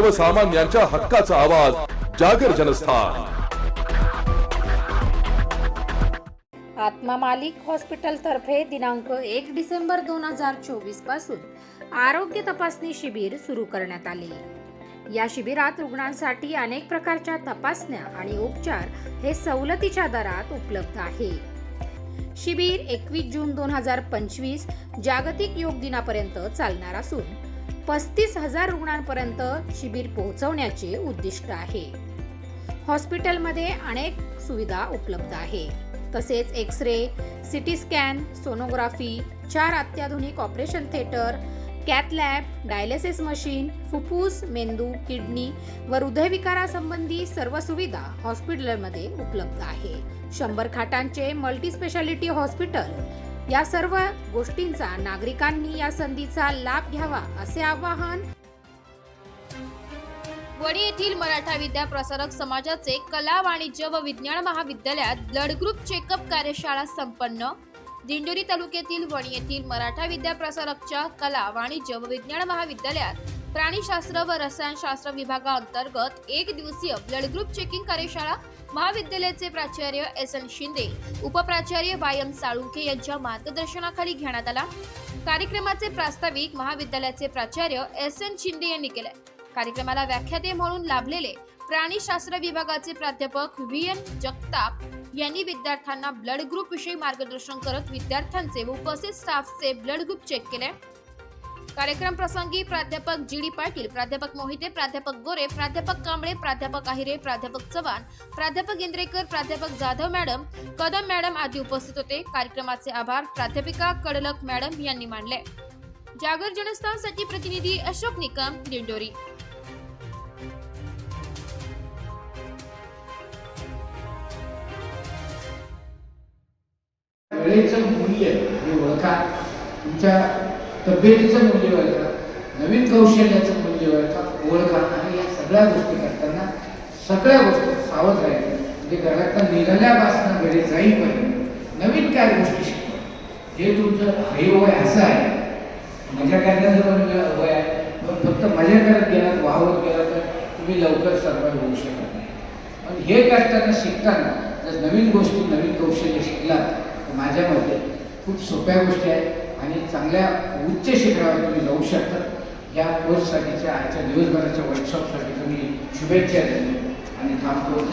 सर्वसामान्यांच्या हक्काचा आवाज जागर जनस्थान. आत्मा मालिक हॉस्पिटल तर्फे दिनांक एक डिसेंबर दोन हजार चोवीसपासून आरोग्य तपासणी शिबिर सुरू करण्यात आले. या शिबिरात रुग्णांसाठी अनेक प्रकारच्या तपासण्या आणि उपचार हे सवलतीच्या दरात उपलब्ध आहे. शिबिर एकवीस जून दोन हजार पंचवीस जागतिक योग दिनापर्यंत चालणार असून पस्तीस हजार रुग्णांपर्यंत शिबिर पोहोचवण्याचे उद्दिष्ट आहे. हॉस्पिटलमध्ये अनेक सुविधा उपलब्ध आहे. तसेच X ray CT scan sonography चार अत्याधुनिक operation theatre cath lab dialysis machine फुफ्फुस मेंदू किडनी व हृदयविकारासंबंधी सर्व सुविधा हॉस्पिटलमध्ये उपलब्ध आहे. शंभर खाटांचे मल्टी स्पेशालिटी हॉस्पिटल या सर्व गोष्टींचा नागरिकांनी या संधीचा लाभ घ्यावा असे आवाहन वणी येथील मराठा विद्या प्रसारक समाजाचे कला वाणिज्य व विज्ञान महाविद्यालयात ब्लड ग्रुप चेकअप कार्यशाळा संपन्न. दिंडोरी तालुक्यातील वणी येथील मराठा विद्या प्रसारकच्या कला वाणिज्य व विज्ञान महाविद्यालयात प्राणीशास्त्र व रसायनशास्त्र विभागाअंतर्गत एक दिवसीय ब्लड ग्रुप चेकिंग कार्यशाळा महाविद्यालयाचे प्राचार्य एस एन शिंदे उपप्राचार्य वायम साळुंखे यांच्या मार्गदर्शनाखाली घेण्यात आला. कार्यक्रमाचे प्रास्ताविक महाविद्यालयाचे प्राचार्य एस एन शिंदे यांनी केले कार्यक्रमाला व्याख्याते म्हणून लाभलेले प्राणीशास्त्र विभागाचे प्राध्यापक व्ही एन जगताप यांनी विद्यार्थ्यांना ब्लड ग्रुप विषयी मार्गदर्शन करत विद्यार्थ्यांचे व उपस्थित स्टाफचे ब्लड ग्रुप चेक केले कार्यक्रम प्रसंगी प्राध्यापक जी डी पाटील प्राध्यापक मोहिते प्राध्यापक गोरे प्राध्यापक कांबळे प्राध्यापक आहिरे प्राध्यापक चव्हाण प्राध्यापक इंद्रेकर प्राध्यापक जाधव मॅडम कदम मॅडम आदी उपस्थित होते. कार्यक्रमाचे आभार प्राध्यापिका कडलक मॅडम यांनी मानले. जागर जनस्थानसाठी प्रतिनिधी अशोक निकम दिंडोरी. वेळेचं मूल्य हे ओळखा. तुमच्या तब्येतीचं मूल्य ओळखा नवीन कौशल्याचं मूल्य ओळखा ओळखा आणि या सगळ्या गोष्टी करताना सगळ्या गोष्टी सावध राहायचं. म्हणजे घरातनं निघाल्यापासून घरी जाईपर्यंत नवीन काय गोष्टी शिकवा. हे तुमचं हे वय असं आहे. मजा करण्याचं पण वय आहे. पण फक्त मजा करत गेलात वाहवत गेला तर तुम्ही लवकर सर्वाईव्ह होऊ शकत नाही. पण हे करताना शिकताना जर नवीन गोष्टी नवीन कौशल्य शिकलात तर माझ्या मते खूप सोप्या गोष्टी आहेत. आणि चांगल्या उच्च शिखरावर तुम्ही जाऊ शकता. या कोर्ससाठीच्या आजच्या दिवसभराच्या वर्कशॉपसाठी तुम्ही शुभेच्छा देतो. आणि थांबतो.